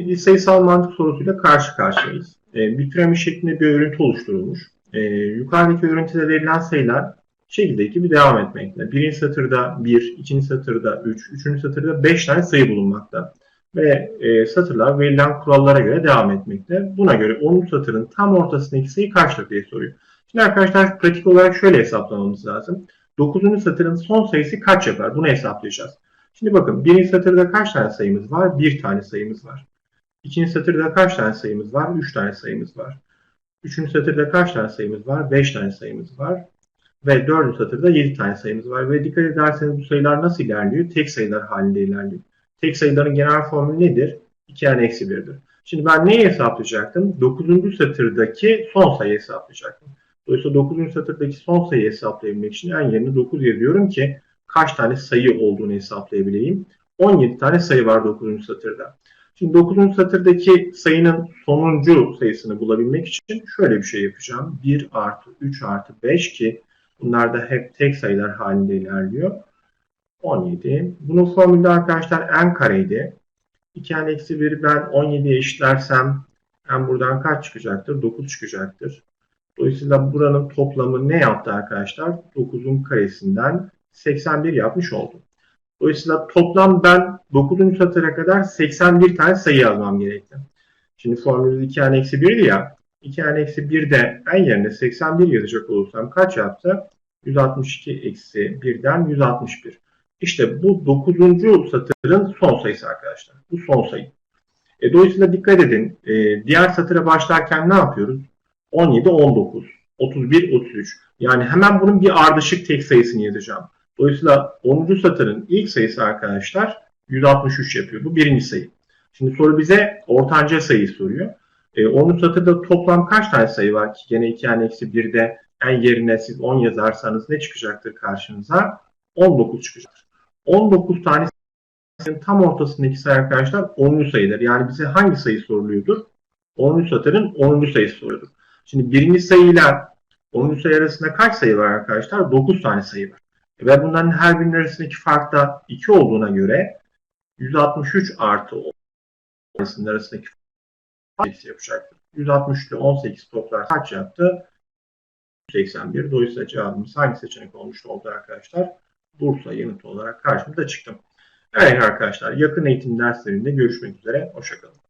bir sayısal mantık sorusuyla karşı karşıyayız. Ee, bir piramit şeklinde bir örüntü oluşturulmuş. Ee, yukarıdaki örüntüde verilen sayılar şekildeki gibi devam etmekte. Birinci satırda 1, ikinci satırda 3, üçüncü satırda 5 tane sayı bulunmakta. Ve e, satırlar verilen kurallara göre devam etmekte. Buna göre 10. satırın tam ortasındaki sayı kaçtır diye soruyor. Şimdi arkadaşlar pratik olarak şöyle hesaplamamız lazım. 9. satırın son sayısı kaç yapar? Bunu hesaplayacağız. Şimdi bakın birinci satırda kaç tane sayımız var? Bir tane sayımız var. İkinci satırda kaç tane sayımız var? Üç tane sayımız var. Üçüncü satırda kaç tane sayımız var? Beş tane sayımız var. Ve dördüncü satırda yedi tane sayımız var. Ve dikkat ederseniz bu sayılar nasıl ilerliyor? Tek sayılar halinde ilerliyor. Tek sayıların genel formülü nedir? 2n eksi 1'dir. Şimdi ben neyi hesaplayacaktım? 9. satırdaki son sayı hesaplayacaktım. Dolayısıyla 9. satırdaki son sayıyı hesaplayabilmek için en yerine 9 yazıyorum ki kaç tane sayı olduğunu hesaplayabileyim. 17 tane sayı var 9. satırda. Şimdi 9. satırdaki sayının sonuncu sayısını bulabilmek için şöyle bir şey yapacağım. 1 artı 3 artı 5 ki bunlar da hep tek sayılar halinde ilerliyor. 17. Bunun formülü arkadaşlar n kareydi. 2n eksi 1'i ben 17'ye eşitlersem n buradan kaç çıkacaktır? 9 çıkacaktır. Dolayısıyla buranın toplamı ne yaptı arkadaşlar? 9'un karesinden 81 yapmış oldum. Dolayısıyla toplam ben 9. satıra kadar 81 tane sayı yazmam gerekti. Şimdi formülümüz 2n eksi 1'di ya. 2n eksi 1'de en yerine 81 yazacak olursam kaç yaptı? 162 eksi 1'den 161. İşte bu 9. satırın son sayısı arkadaşlar. Bu son sayı. E, dolayısıyla dikkat edin. E, diğer satıra başlarken ne yapıyoruz? 17, 19, 31, 33. Yani hemen bunun bir ardışık tek sayısını yazacağım. Dolayısıyla 10. satırın ilk sayısı arkadaşlar 163 yapıyor. Bu birinci sayı. Şimdi soru bize ortanca sayıyı soruyor. E, 10. satırda toplam kaç tane sayı var ki? Gene 2 n eksi 1'de en yerine siz 10 yazarsanız ne çıkacaktır karşınıza? 19 çıkacaktır. 19 tane sayının tam ortasındaki sayı arkadaşlar 10. sayıdır. Yani bize hangi sayı soruluyordur? 10. satırın 10. sayısı soruluyordur. Şimdi birinci sayıyla 10. sayı arasında kaç sayı var arkadaşlar? 9 tane sayı var. Ve bunların her birinin arasındaki fark da 2 olduğuna göre 163 artı 10 arasında arasındaki fark yapacaktır. 163 ile 18 toplar kaç yaptı? 181. Dolayısıyla cevabımız hangi seçenek olmuş oldu arkadaşlar? Bursa yanıtı olarak karşımıza çıktı. Evet arkadaşlar yakın eğitim derslerinde görüşmek üzere. Hoşçakalın.